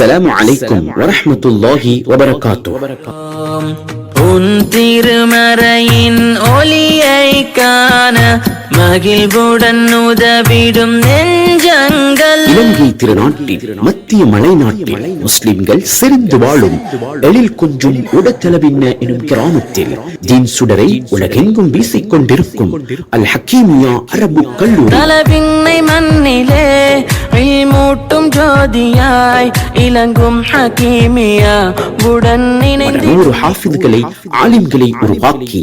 அஸ்ஸலாமு அலைக்கும் வரஹ்மத்துல்லாஹி வபரகாத்து உன் திருமறையின் ஒளியை காண மகிழ்வுடன் உதவிடும் நெஞ்சங்கள். இலங்கை திருநாட்டில் மத்திய மலை நாட்டில் முஸ்லிம்கள் சிறந்து வாழும் எழில் கொஞ்சும் உடத்தளவின்ன எனும் கிராமத்தில் தீன் சுடரை உலகெங்கும் வீசிக் கொண்டிருக்கும் அல் ஹக்கீமியா அரபு கல்லூரி. தலவிண்ணை மண்ணிலே மூட்டும் ஜோதியாய் இலங்கும் ஹக்கீமியா உடன் இணைந்து நூறு ஹாஃபிதுகளை ஆலிம்களை உருவாக்கி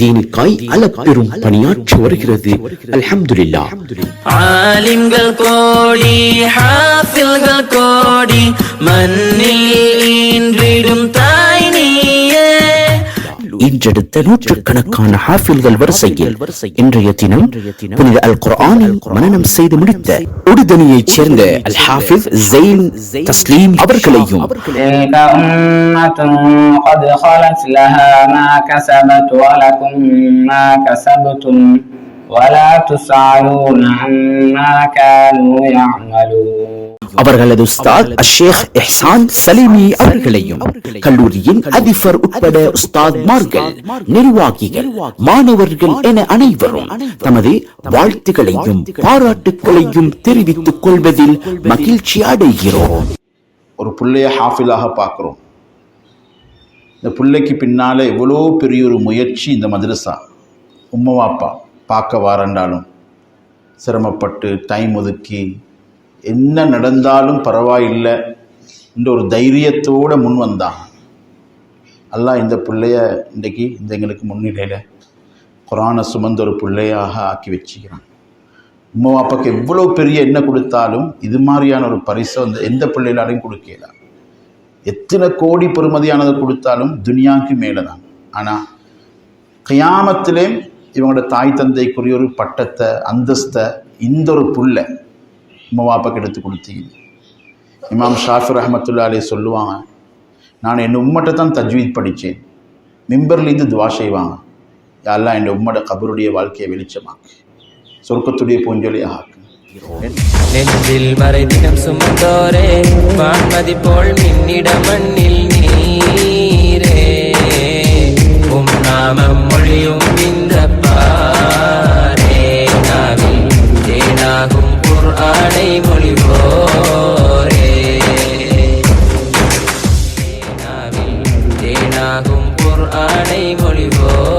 தீனுக்காய் அளப்பெரும் பணியாற்றி வருகிறது. அல்ஹம்துலில்லாஹ் ஆலிம்கள் கோடி ஹாஃபில்கள் கோடி மண்ணில் நீயே இன்றெடுத்த நூற்றுக்கணக்கான ஹாஃபில்கள் வரிசையில் இன்றைய தினம் புனித அல் குர்ஆனை மனனம் செய்து முடித்த உடுதனியைச் சேர்ந்த அல் ஹாஃபிஸ் ஜெயின் தஸ்லீம் அவர்களையும் تلك أمة قد خلت لها ما كسبت ولكم ما كسبتم ولا تسألون عما كانوا يعملون அவர்களது உஸ்தாத் அஷேக் எஹ்சான் சலீமி அவர்களையும் கல்லூரியின் அதிபர் உட்பட உஸ்தாத்மார்கள் நிர்வாகிகள் மாணவர்கள் என அனைவரும் தமது வாழ்த்துக்களையும் பாராட்டுக்களையும் தெரிவித்துக் கொள்வதில் மகிழ்ச்சி அடைகிறோம் ஒரு பிள்ளைய ஹாஃபிலாக பார்க்குறோம் இந்த பிள்ளைக்கு பின்னால் எவ்வளோ பெரிய ஒரு முயற்சி இந்த மதரசா உம்மா அப்பா பார்க்க வாரண்டாலும் சிரமப்பட்டு டைம் ஒதுக்கி என்ன நடந்தாலும் பரவாயில்லை என்ற ஒரு தைரியத்தோடு முன் வந்தான். அல்லாஹ் இந்த பிள்ளைய இன்றைக்கி இந்த எங்களுக்கு முன்னிலையில் குரானை சுமந்த ஒரு பிள்ளையாக ஆக்கி வச்சுக்கிறான். உம்மா அப்பாவுக்கு எவ்வளோ பெரிய என்ன கொடுத்தாலும் இது மாதிரியான ஒரு பரிசை வந்து எந்த பிள்ளைகளாலையும் கொடுக்கலாம் எத்தனை கோடி பெறுமதியானதை கொடுத்தாலும் துனியாவுக்கு மேலே தான் ஆனால் கையாமத்திலே இவங்களோட தாய் தந்தைக்குரிய ஒரு பட்டத்தை அந்தஸ்தை இந்த ஒரு புள்ளை உங்கள் வாப்பாக்கு எடுத்து கொடுத்தீங்க. இமாம் ஷாஃபி ரஹமத்துல்லா அலி சொல்லுவாங்க நான் என் உம்மட்டை தான் தஜ்வீத் படித்தேன். மிம்பர்லேருந்து துவா செய்வாங்க. யாரெல்லாம் என் உம்மட கபருடைய வாழ்க்கையை வெளிச்சமாக்கு. சொர்க்கத்துடைய பூஞ்சொலியாக ஆக்கு நெஞ்சில் மறை தினம் சுமந்தோரே வான்மதி போல் மின்னிட மண்ணில் நீ volevo